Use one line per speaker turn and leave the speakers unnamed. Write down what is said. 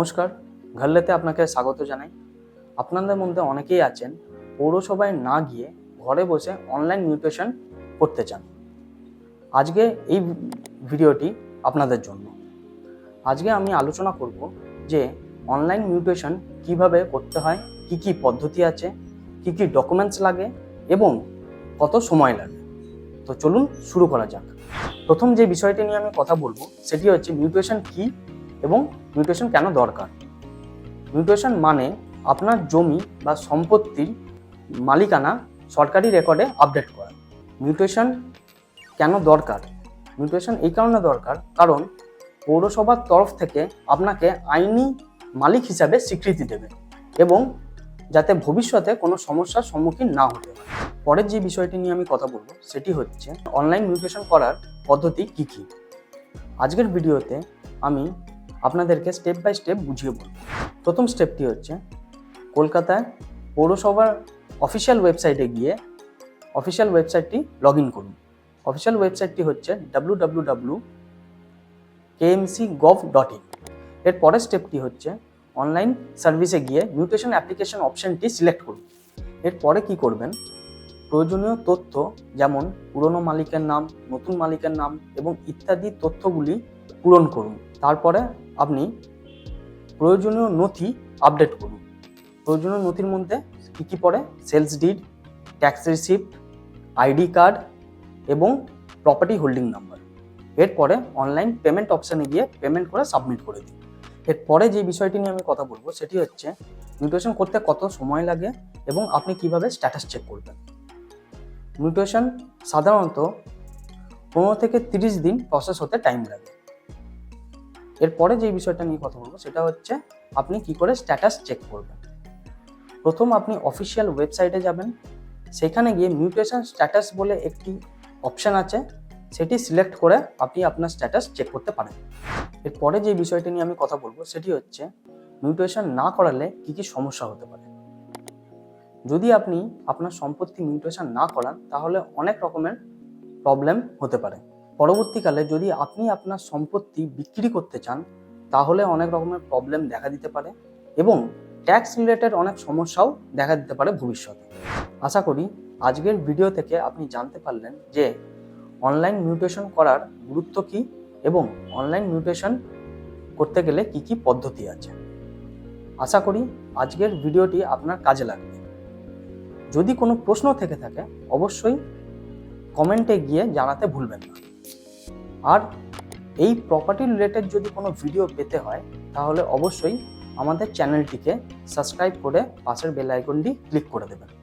নমস্কার ঘরলেতে আপনাকে স্বাগত জানাই। আপনাদের মধ্যে অনেকেই আছেন, পৌরসভায় না গিয়ে ঘরে বসে অনলাইন মিউটেশন করতে চান। আজকে এই ভিডিওটি আপনাদের জন্য। আজকে আমি আলোচনা করব যে অনলাইন মিউটেশন কীভাবে করতে হয়, কি কি পদ্ধতি আছে, কি কি ডকুমেন্টস লাগে এবং কত সময় লাগে। তো চলুন শুরু করা যাক। প্রথম যে বিষয়টি নিয়ে আমি কথা বলব, সেটি হচ্ছে মিউটেশন কি এবং মিউটেশন কেন দরকার? মিউটেশন মানে আপনার জমি বা সম্পত্তির মালিকানা সরকারি রেকর্ডে আপডেট করা। মিউটেশন কেন দরকার? মিউটেশন এই কারণে দরকার কারণ পৌরসভার তরফ থেকে আপনাকে আইনি মালিক হিসাবে স্বীকৃতি দেবে এবং যাতে ভবিষ্যতে কোনো সমস্যার সম্মুখীন না হতে হয়। পরের যে বিষয়টি নিয়ে আমি কথা বলব সেটি হচ্ছে অনলাইন মিউটেশন করার পদ্ধতি কী কী? আজকের ভিডিওতে আমি আপনাদেরকে স্টেপ বাই স্টেপ বুঝিয়ে বলব। প্রথম স্টেপটি হচ্ছে, কলকাতায় পৌরসভার অফিসিয়াল ওয়েবসাইটে গিয়ে অফিসিয়াল ওয়েবসাইটটি লগ ইন করুন। অফিসিয়াল ওয়েবসাইটটি হচ্ছে W W W KMC gov dot in এর পরের স্টেপটি হচ্ছে অনলাইন সার্ভিসে গিয়ে মিউটেশন অ্যাপ্লিকেশন অপশনটি সিলেক্ট করুন। এরপরে কি করবেন? প্রয়োজনীয় তথ্য যেমন পুরনো মালিকের নাম, নতুন মালিকের নাম এবং ইত্যাদি তথ্যগুলি পূরণ করুন। তারপরে আপনি প্রয়োজনীয় নথি আপডেট করুন। প্রয়োজনীয় নথির মধ্যে কী কী পড়ে? Sales deed tax receipt ID card এবং প্রপার্টি হোল্ডিং নাম্বার এরপরে অনলাইন পেমেন্ট অপশানে গিয়ে পেমেন্ট করে সাবমিট করে দিন। এরপরে যে বিষয়টি নিয়ে আমি কথা বলব, সেটি হচ্ছে মিউটেশন করতে কত সময় লাগে এবং আপনি কীভাবে স্ট্যাটাস চেক করবেন। মিউটেশন সাধারণত পনেরো থেকে তিরিশ দিন প্রসেস হতে টাইম লাগে। এরপরে যে বিষয়টা নিয়ে কথা বলব, সেটা হচ্ছে আপনি কি করে স্ট্যাটাস চেক করবেন। প্রথম আপনি অফিসিয়াল ওয়েবসাইটে যাবেন, সেখানে গিয়ে মিউটেশন স্ট্যাটাস বলে একটি অপশান আছে, সেটি সিলেক্ট করে আপনি আপনার স্ট্যাটাস চেক করতে পারেন। এরপরে যে বিষয়টি নিয়ে আমি কথা বলব, সেটি হচ্ছে মিউটেশন না করালে কি কি সমস্যা হতে পারে। যদি আপনি আপনার সম্পত্তি মিউটেশন না করান, তাহলে অনেক রকমের প্রবলেম হতে পারে। পরবর্তীকালে যদি আপনি আপনার সম্পত্তি বিক্রি করতে চান, তাহলে অনেক রকমের প্রবলেম দেখা দিতে পারে এবং ট্যাক্স রিলেটেড অনেক সমস্যাও দেখা দিতে পারে ভবিষ্যতে। আশা করি আজকের ভিডিও থেকে আপনি জানতে পারলেন যে অনলাইন মিউটেশন করার গুরুত্ব কী এবং অনলাইন মিউটেশন করতে গেলে কি কি পদ্ধতি আছে। আশা করি আজকের ভিডিওটি আপনার কাজে লাগবে। যদি কোনো প্রশ্ন থেকে থাকে, অবশ্যই কমেন্টে গিয়ে জানাতে ভুলবেন না। আর এই প্রপার্টি রিলেটেড যদি কোনো ভিডিও পেতে হয়, তাহলে অবশ্যই আমাদের চ্যানেলটিকে সাবস্ক্রাইব করে পাশের বেল আইকনটি ক্লিক করে দেবেন।